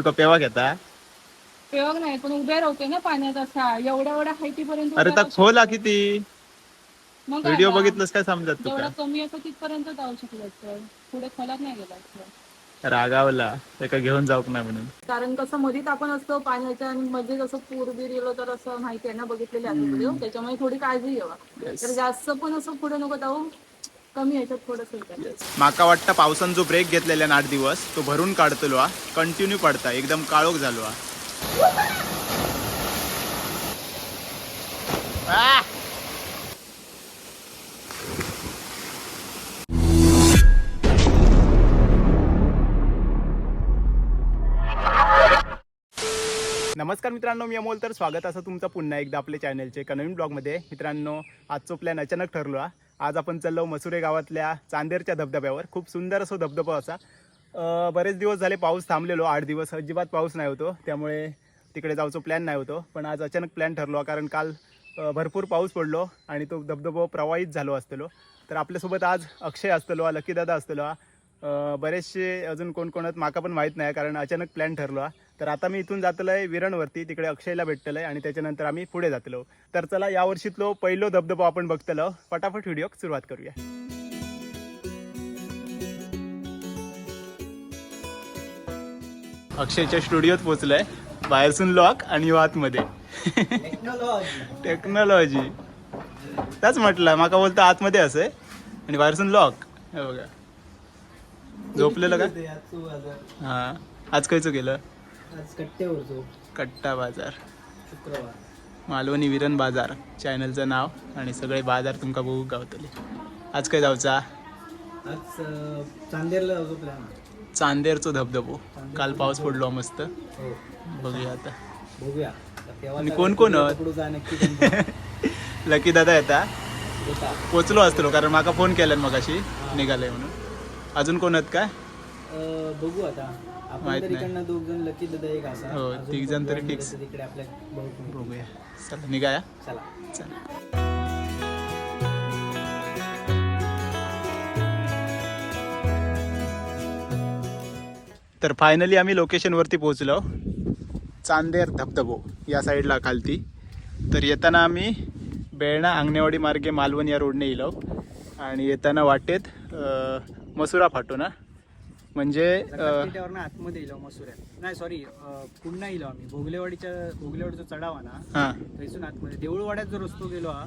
तुका पेवा घेता. प्रयोग नाही पण उभे राहते ना पाण्यात असा. एवढ्या एवढ्या हायटी पर्यंत अरे उभ्या खोला किती राहू- मग काय व्हिडिओ आता? बघितलंस काय समजत जेवढा तुका कमी असं तिथपर्यंत जाऊ शकलो पुढे खोलात नाही गेला असतं. रागावला. एका घेऊन जाऊक नाही म्हणून? कारण कसं मधीत आपण असतो पाण्याच्या आणि मध्ये जसं पूर बीर गेलो तर असं माहिती आहे ना बघितलेले आहे व्हिडिओ. त्याच्यामुळे थोडी काळजी घ्यावा. तर जास्त पण असं पुढे नको जाऊ. कमी ह्याच्यात थोडस माका वाटतं पावसान जो ब्रेक घेतलेला आठ दिवस तो भरून काढतलो हा. कंटिन्यू पडता एकदम काळोख झालो हा. Ah! नमस्कार मित्रांनो मी अमोल तर स्वागत असं तुमचं पुन्हा एकदा आपल्या चॅनलचे एका नवीन ब्लॉगमध्ये मित्रांनो आजचो प्लॅन अचानक ठरलो हा. आज आपण चाललो मसुरे गावातल्या चांदेरच्या धबधब्यावर. खूप सुंदर असो धबधबा असा. बरेच दिवस झाले पाऊस थांबलेलो आठ दिवस. अजिबात पाऊस नाही होतो. त्यामुळे तिकडे जाऊचो प्लॅन नाही होतो. पण आज अचानक प्लॅन ठरलो कारण काल भरपूर पाऊस पडलो आणि तो धबधबा प्रवाहित झालो असतलो. तर आपल्यासोबत आज अक्षय असतलो हा लकी दादा असतलो बरेचसे अजून कोण कोण माका पण माहीत नाही कारण अचानक प्लॅन ठरलो हा. तर आता मी इथून जातलो आहे विरणवरती. तिकडे अक्षयला भेटतलं आहे आणि त्याच्यानंतर आम्ही पुढे जातलो. तर चला यावर्षीतलो पहिलो धबधबा आपण बघतलो. फटाफट व्हिडिओ सुरुवात करूया. अक्षयच्या स्टुडिओत पोचलोय बाहेरसून लॉक आणि आतमध्ये. टेक्नॉलॉजी त्याच म्हटलं माका बोलतो आतमध्ये असे. आणि बाहेरसून लॉक हे बघा. झोपलेलं का? हा. आज खायचं गेलं आज कट्टा बाजार. शुक्रवार. मालवणी विरण बाजार. चॅनलचं नाव आणि सगळे बाजार तुमका बघू गावतले. आज काय जाऊचा? आज अं, चांदेरला जातो प्लॅन चांदेरचो धबधबो. काल पाऊस पडलो मस्त. हो. बघूया आता. बघूया. आणि कोण कोण आहेत? जा नक्की लकी दादा येता? होता. पोचलो असतो कारण माका फोन केला मगाशी निघाले म्हणून. अजून कोण आहेत काय? बघू आता. आपण माहीत तरी दोघ जण लकी दादा एक असा. हो, तिघ जण तरी तिकडे आपल्या बघू बघूया. चला निघाया चला. चला. तर फायनली आम्ही लोकेशनवरती पोहोचलो. चांदेर धबधबो या साईडला खालती. तर येताना आम्ही बेळणा अंगणेवाडी मार्गे मालवण या रोडने येलो. आणि येताना वाटेत मसुरा फाटो ना म्हणजे आतमध्ये येलो मसुऱ्यात नाही सॉरी पुन्हा येलो आम्ही. भोगलेवाडीच्या भोगलेवाडीचा चढावा ना हां. आतमध्ये. देऊळवाड्यात जो रस्तो गेलो हा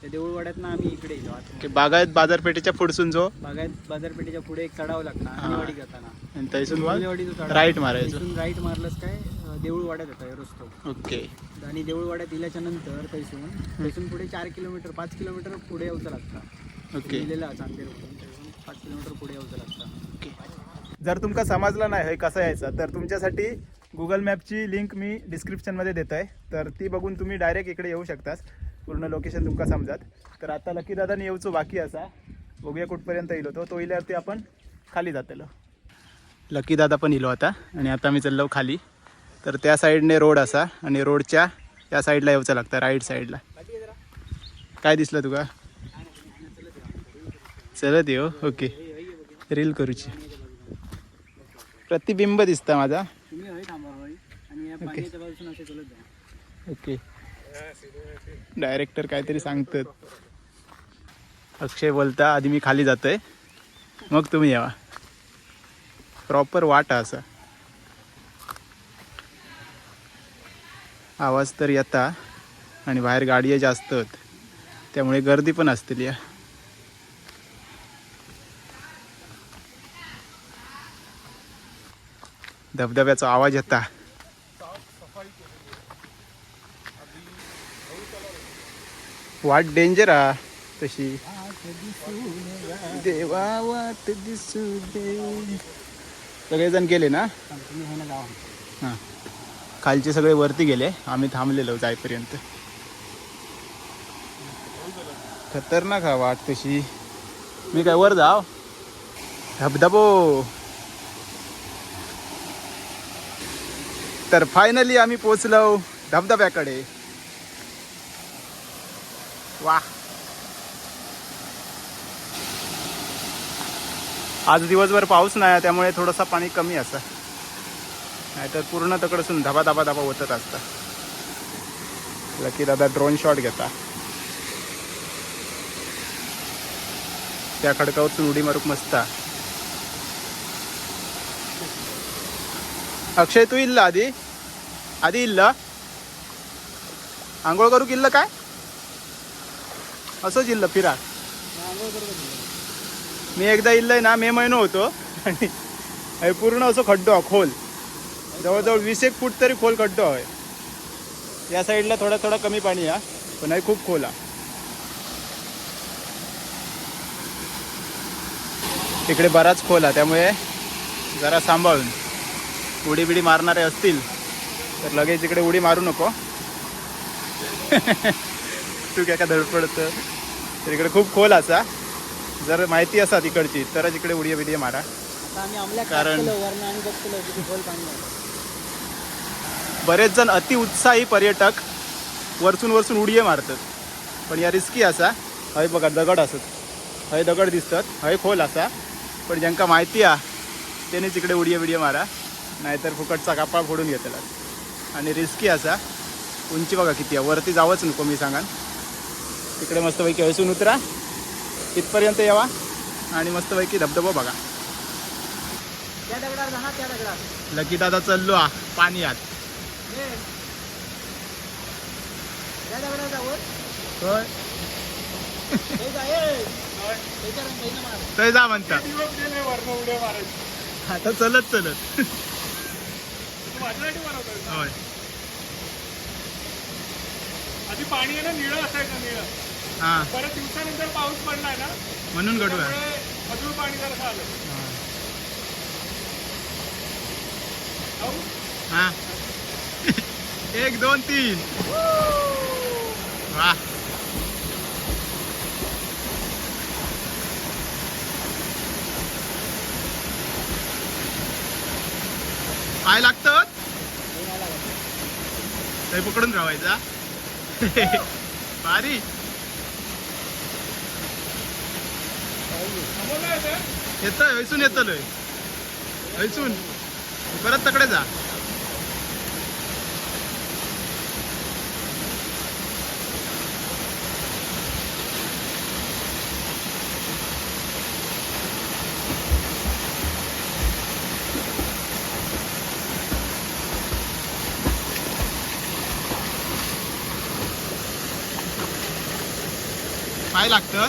त्या देऊळवाड्यात ना आम्ही इकडे येलो आत की बागायत बाजारपेठेच्या पुढसून जो? बागायत बाजारपेठेच्या पुढे एक चढाव लागला अंगणवाडी जाताना. आणि तैसून मग भोगलेवाडीचा चढाव. राईट मारायचो. इथून राईट मारलंस काय अं, देऊळवाड्यात येतोय रस्तो. ओके. आणि देऊळवाड्यात दिल्याच्या नंतर थैसून थैसून पुढे चार किलोमीटर पाच किलोमीटर पुढे यावचं लागतं. ओके. चांदेरवरून थैसून पाच किलोमीटर पुढे यावचं लागतं. जर तुमका समजलं नाही हे कसं यायचं तर तुमच्यासाठी गुगल मॅपची लिंक मी डिस्क्रिप्शनमध्ये देत आहे तर ती बघून तुम्ही डायरेक्ट इकडे येऊ शकतास. पूर्ण लोकेशन तुमका समजात. तर आता लकी दादाने येऊचो बाकी असा. बघूया कुठपर्यंत येलो तो. तो इल्यावरती आपण खाली जातेलो. लकी दादा पण इलो आता. आणि आता मी चाललो खाली. तर त्या साईडने रोड असा आणि रोडच्या त्या साईडला येऊचं लागतं राईट साईडला काय दिसलं तुका? चलत येऊ ओके रील करूची. प्रतिबिंब दिसता माझा. ओके डायरेक्टर काहीतरी सांगतात. अक्षय बोलता आधी मी खाली जातोय. मग तुम्ही यावा. प्रॉपर वाट असा. आवाज तर येता आणि बाहेर गाडी जास्त आहेत त्यामुळे गर्दी पण असतील या. धबधब्याचा आवाज येता वाट डेंजर आ तशी. देवा वाट दिसू दे सगळेजण गेले ना? हे खालचे सगळे वरती गेले. आम्ही थांबलेलो जाईपर्यंत. खतरनाक हा वाट तशी. मी काय वर जाव? धबधबो. तर फायनली आम्ही पोचलो धबधब्याकडे. वा आज दिवसभर पाऊस नाही आहे, त्यामुळे थोडासा पाणी कमी असं. नाहीतर पूर्ण तकडसून धबा धबा धबा होतच असता. लकी दादा ड्रोन शॉट घेता. त्या खडकावरसून उडी मारूक मस्त. अक्षय तू इल्ला आधी. आधी इल्ला. आंघोळ करूक इल्लं काय? असंच इल्लं फिरा. मी एकदा इल्लय ना मे महिनो होतो. आणि हे पूर्ण असं खड्डो हा, खोल. जवळजवळ वीस एक फूट तरी खोल खड्डो आहे. या साईडला थोडा थोडा कमी पाणी हा पण हे खूप खोल हा इकडे बराच खोल हा त्यामुळे जरा सांभाळून. उडी बिडी मारणारे असतील तर लगेच इकडे उडी मारू नको. तू काय का धडपडत तर इकडे खूप खोल असा. जर माहिती असा तिकडची तरच इकडे उडी बिडी मारा कारण- आहे. बरेच जण अति उत्साही पर्यटक वरसून वरसून उडये मारतात. पण या रिस्की असा. हय बघा दगड असत. हय दगड दिसतात हय खोल असा. पण ज्यांका माहिती हा त्यानेच इकडे उडये बिडये मारा. नाहीतर फुकटचा कापाळ फोडून घेतला आणि रिस्की असा. उंची बघा किती आहे. वरती जावंच नको मी सांगान. तिकडे मस्तपैकी हसून उतरा. इथपर्यंत यावा. आणि मस्तपैकी धबधबा बघा. त्या दगडावर त्या दगडावर लकी दादा चाललो हा. पाणी आत. जा म्हणतात होय जा म्हणता. आता चलत चलत. होय. आधी पाणी आहे ना निळं असायचं निळं. हा. परत दिवसानंतर पाऊस पडलाय ना म्हणून घडूया त्यामुळे मधूर पाणी जरा आलं अहो, हा. एक दोन तीन. वा. पाय लागतं? ते पकडून राहायचा भारी थांबवलं येतोय हैसून येतलोय हैसून परत तकडे जा. काय लागतं?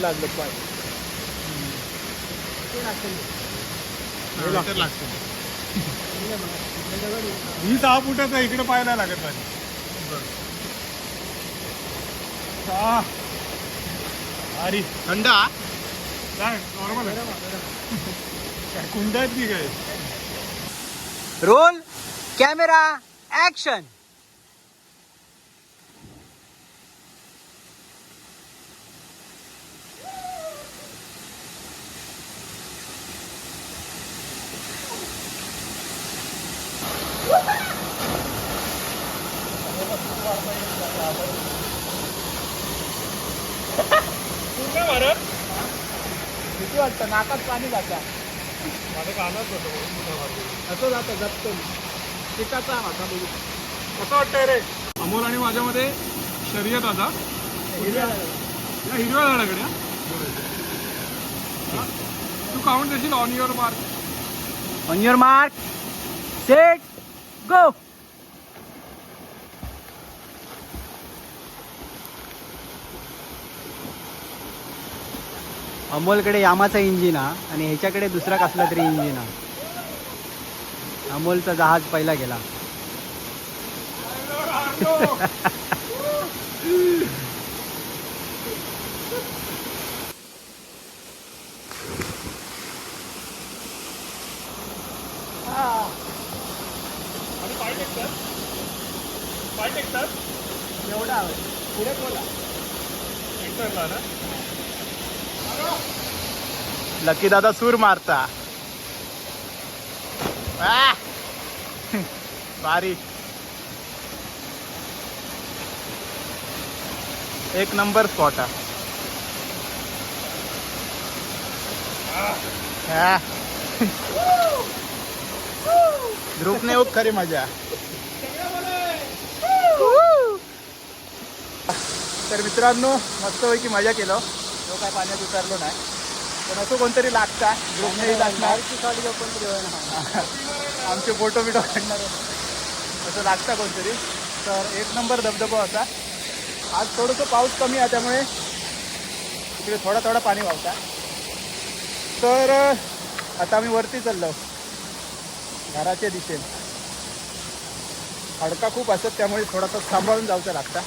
लागलं पाय लागतं. ही दहा फुटाचा इकडे पाहायला लागत पाहिजे हा. अरे थंड हा? काय नॉर्मल आहे? काय कुंड आहेत की काय? Roll camera. ऍक्शन पूर्ण किती वाटतं नाकात पाणी जाता. माझं कानाच होतं असं जातं जपतो पिकाचा माझा बघू. कसं वाटतंय रे? अमोल आणि माझ्यामध्ये शर्यत आता. या हिरव्या झाडाकडे? तू काउंट देशील on your mark on your mark set go अमोलकडे यामाचा इंजिन हा आणि ह्याच्याकडे दुसरा कसला तरी इंजिन हा. अमोलचा जहाज पहिला गेला. एवढा पुढे बोला. ना लकी दादा सूर मारता. आ! बारीक एक नंबर स्पॉट हा। ग्रुपने ध्रुवने खूप खरी मजा तर मित्रांनो मस्तपैकी मजा केलं. तो काय पाण्यात उतरलो नाही. पण असं कोणतरी लागता. ग्रुपनेही लागणार आमचे फोटो बिटो काढणार असं लागतं कोणतरी. तर एक नंबर धबधबा होता आज थोडंसं पाऊस कमी आहे त्यामुळे इकडे थोडा थोडा पाणी वाहता. तर आता आम्ही वरती चाललो. घराच्या दिशेने. खडका खूप असत त्यामुळे थोडासा सांभाळून जाऊचा लागता.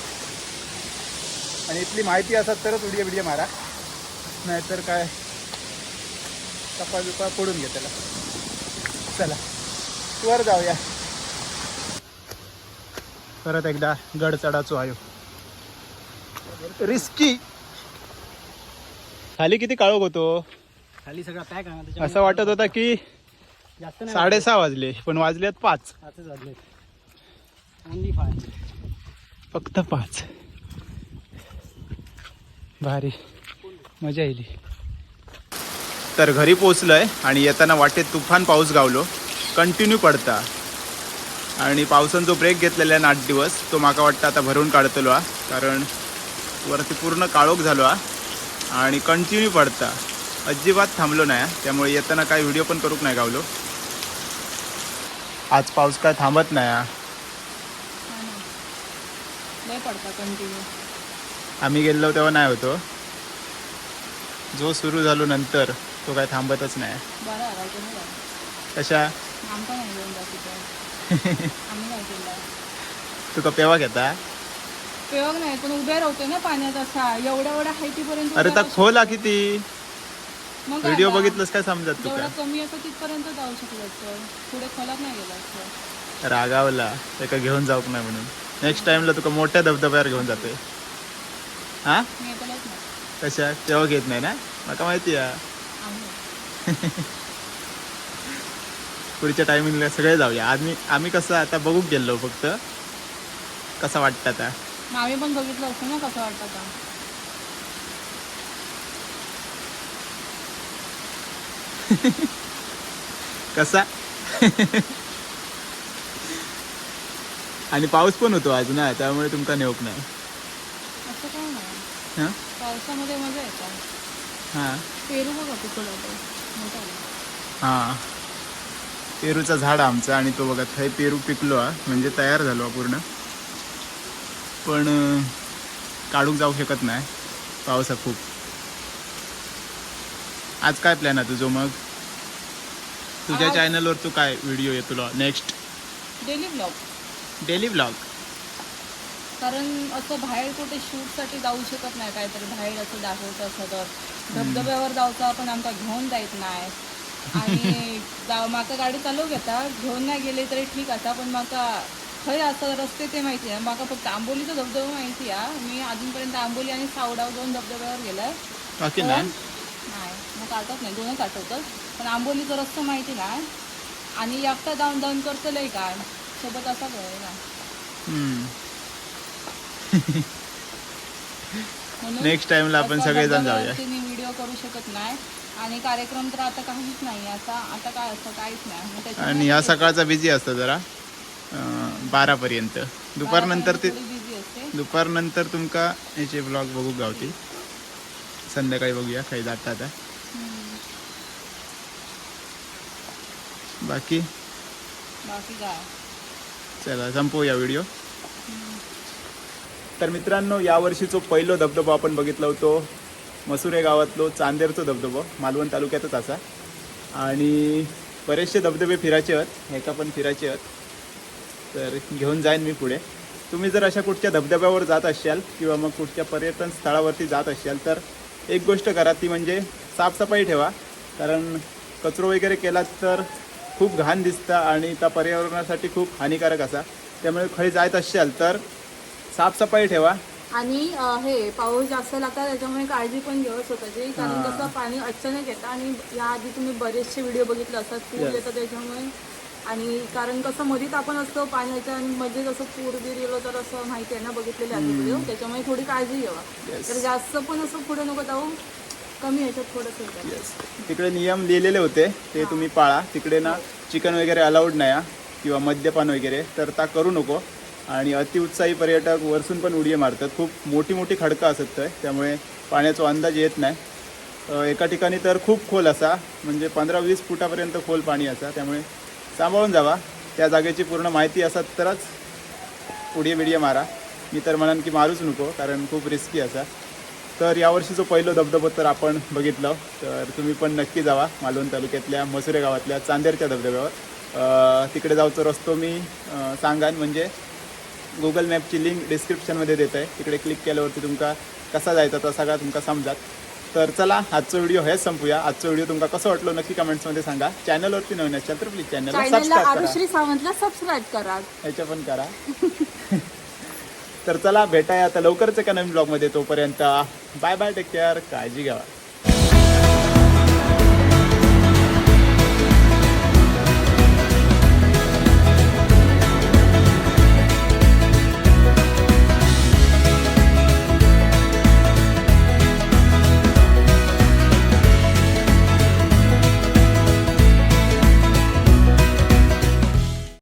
आणि इथली माहिती असत तरच उडिया बिडिया मारा. नाहीतर काय? कपा बिपा पडून घे त्याला. चला. वर जाऊया. परत एकदा गड चढाचो आयो. रिस्की. खाली किती काळोख होतो? खाली सगळा पॅक असं वाटत होता की साडेसहा वाजले पण वाजलेत पाच. वाजले. फक्त पाच. भारी. मजा येईल तर घरी पोचलोय आणि येताना वाटेत तुफान पाऊस गावलो. कंटिन्यू पडता. आणि पावसान जो ब्रेक घेतलेला आहे ना आठ दिवस तो माका वाटतं आता भरून काढतलो हा. कारण वरती पूर्ण काळोख झालो हा. आणि कंटिन्यू पडता. अजिबात थांबलो नाही. त्यामुळे येताना काही व्हिडिओ पण करूक नाही गावलो. आज पाऊस काय थांबत नाही हा. लय पडता कंटिन्यू आम्ही गेलो तेव्हा नाही होतो. जो सुरू झालो नंतर तो काय थांबतच नाही. कशा? तुका पेवा घेता? प्रयोग नाही पण उभे राहतो ना पाण्यात असा. एवढ्या एवढ्या हायटीपर्यंत अरे तर खोला किती. मग काय व्हिडिओ? बघितलंस काय समजत तुका जेवढा कमी असं तिथपर्यंत जाऊ शकलो पुढे खोलात नाही गेला रागावला. त्याका घेऊन जाऊक नाही म्हणून? नेक्स्ट टाइमला तुका मोठ्या धबधब्यावर घेऊन जातोय? हा? कशा? तेव्हा घेत नाही ना? माका माहिती आहे. पुढच्या टायमिंगला सगळे जाऊया. आम्ही आम्ही कसं आता बघूक गेलो फक्त. कसं वाटतं आता? आम्ही पण बघितलं असतं ना कसं वाटतं कसा? आणि पाऊस पण होतो आज ना त्यामुळे तुमका नेऊक नाही. असं काय नाही. हां? पावसामध्ये मजा येतात हां. पेरू बघा आहे. हां. पेरूचा झाड आमचा आणि तो बघा थंय पेरू पिकलो हा म्हणजे तयार झालो पूर्ण. पण काढूक जाऊ शकत नाही पावसा खूप. आज काय प्लॅन आहे तुझं मग? तुझ्या चॅनलवर तू काय व्हिडिओ येतो next daily blog daily blog कारण असं बाहेर कुठे शूटसाठी जाऊ शकत नाही काहीतरी बाहेर असं दाखवतं असं तर. धबधब्यावर जाऊचा पण आमका घेऊन जायत नाही. आणि माका गाडी चालू घेता घेऊन नाही गेले तरी ठीक असा पण माका खंय असं रस्ते ते माहिती आहे. माका फक्त आंबोलीचा धबधबा माहिती आहे. मी अजूनपर्यंत आंबोली आणि सावडाव दोन धबधब्यावर गेलाय. नाही? मग आठवत नाही दोनच आठवतात. पण आंबोलीचा रस्ता माहिती नाही आणि एकटा जाऊन जाऊन करतो लय काय सोबत असा कळेल ना? नेक्स्ट टाइमला आपण आता सगळेजण जाऊया. व्हिडिओ करू शकत नाही. आणि कार्यक्रम तर आता काहीच नाही आता आता काय असतं काहीच नाही. त्याच्यामुळे आणि ह्या सकाळचा बिझी असतं जरा. बारापर्यंत. दुपारनंतर ते थोडी busy असते. दुपारनंतर तुमका याचे ब्लॉग बघू गावतील. संध्याकाळी बघूया काही जाता आता. हम्म. बाकी? बाकी काय? चला संपवूया व्हिडिओ तर मित्रांनो यावर्षीचो पहिलो धबधबा आपण बघितला होतो. मसुरे गावातलो चांदेरचो धबधबो मालवण तालुक्यातच असा. आणि बरेचसे धबधबे फिरायचे आहेत ह्याका पण फिरायचे आहेत. तर घेऊन जाईन मी पुढे. तुम्ही जर अशा कुठच्या धबधब्यावर जात असाल किंवा मग कुठच्या पर्यटन स्थळावरती जात असाल तर एक गोष्ट करा ती म्हणजे साफसफाई ठेवा. कारण कचरो वगैरे केला तर खूप घाण दिसता आणि त्या पर्यावरणासाठी खूप हानिकारक असा. त्यामुळे खळी जायत असाल तर साफसफाई ठेवा. आणि हे पाऊस जास्त लागतात त्याच्यामुळे काळजी पण घ्यावं स्वतःची कारण हा. कसं पाणी अचानक येतं आणि याआधी तुम्ही बरेचसे व्हिडिओ बघितले असतात पूर Yes. येतं त्याच्यामुळे. आणि कारण कसं मधीत आपण असतो पाण्याच्या आणि मध्ये जसं पूर बीर गेलो तर असं माहिती आहे ना बघितलेले आहे व्हिडिओ. त्याच्यामुळे थोडी काळजी घ्यावा. तर जास्त पण असं पुढे नको जाऊ. कमी ह्याच्यात थोडंसं तिकडे नियम लिहिलेले होते ते तुम्ही पाळा. तिकडे ना चिकन वगैरे अलाउड नाही हा, किंवा मद्यपान वगैरे तर ता करू नको. आणि अतिउत्साही पर्यटक वरसून पण उडी मारतात. खूप मोठी मोठी खडकं असत थंय त्यामुळे पाण्याचा अंदाज येत नाही. एका ठिकाणी तर खूप खोल असा म्हणजे पंधरा वीस फुटापर्यंत खोल पाणी असा त्यामुळे सांभाळून जावा. त्या जागेची पूर्ण माहिती असत तरच उडी बिडिये मारा. मी तर म्हणान की मारूच नको कारण खूप रिस्की असा. तर यावर्षी जो पहिलं धबधबो तर आपण बघितलं तर तुम्ही पण नक्की जावा मालवण तालुक्यातल्या मसुरे गावातल्या चांदेरच्या धबधब्यावर. तिकडे जाऊचो रस्तो मी सांगान म्हणजे गुगल मॅपची लिंक डिस्क्रिप्शनमध्ये देत आहे तिकडे क्लिक केल्यावरती तुमका कसा जायचा तो सगळा तुमका समजात तर चला आजचा व्हिडिओ हेच संपूया. आजचा व्हिडिओ तुमका कसं वाटलो नक्की कमेंट्समध्ये सांगा. चॅनलवरती नवीन असाल तर प्लीज चॅनलला चॅनलला सबस्क्राईब करा. आरुश्री सावंतला सबस्क्राईब करा. ह्याच्या पण करा. तर चला भेटाय आता लवकरच एका नवीन ब्लॉगमध्ये तोपर्यंत बाय बाय टेक केअर काळजी घ्यावा